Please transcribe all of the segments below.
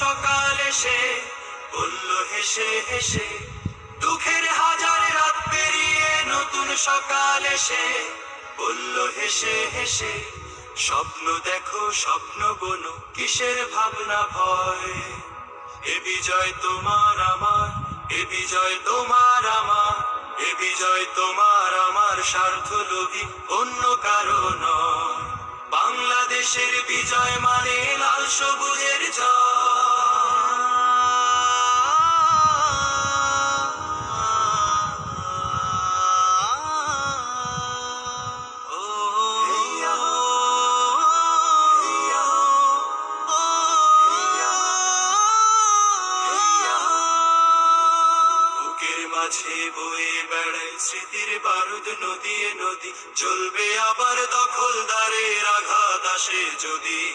সকাল এসে বলল, হেসে হেসে। দুঃখের হাজার রাত পেরিয়ে নতুন সকাল এসে বলল, হেসে হেসে। স্বপ্ন দেখো, স্বপ্ন বনো কিসের ভাবনা ভয়? এ বিজয় তোমার আমার, এ বিজয় তোমার আমার, এ বিজয় তোমার আমার স্বার্থ লোভী অন্য কারণ বাংলাদেশের বিজয় মানে লাল সবুজের মাঝে বয়ে বেড়ায় স্মৃতির বারুদ, নদী নদী। চলবে আবার দখলদারের আঘাত আসে যদি।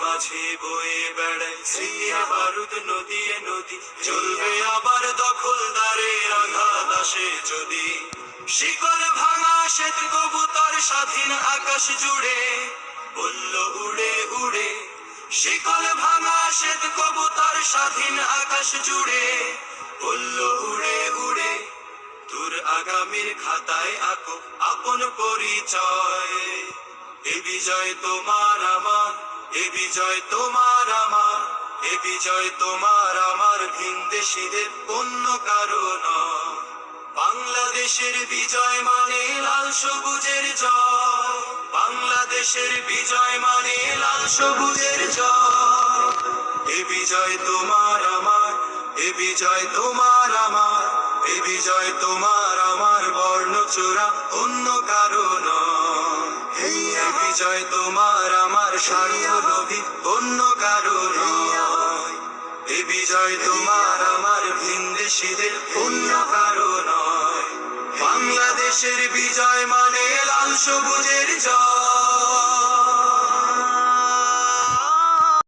মাঝে বয়ে বেড়ায় স্মৃতির বারুদ, নদী নদী। চলবে আবার দখলদারের আঘাত আসে যদি। শিকল ভাঙা শ্বেত কবুতর স্বাধীন আকাশ জুড়ে। বলল, উড়ে উড়ে। শিকল ভাঙা শ্বেত কবুতর স্বাধীন আকাশ জুড়ে বলল, উড়ে উড়ে, তোর আগামীর খাতায় আঁকো আপন পরিচয়। এ বিজয় তোমার আমার, এ বিজয় তোমার আমার, এ বিজয় তোমার আমার ভিনদেশীদের অন্য কারণ বাংলাদেশের বিজয় মানে লাল সবুজের জয়। বাংলাদেশের বিজয় মানে লাল সবুজের জয় এ বিজয় তোমার আমার, এ বিজয় তোমার আমার, এ বিজয় তোমার আমার বর্ণচোরা অন্য কারণ এ বিজয় তোমার আমার স্বার্থলোভী অন্য কারণ এ বিজয় তোমার আমার ভিনদেশীদের, অন্য কারণ বাংলাদেশের বিজয় মানে লাল সবুজের জয়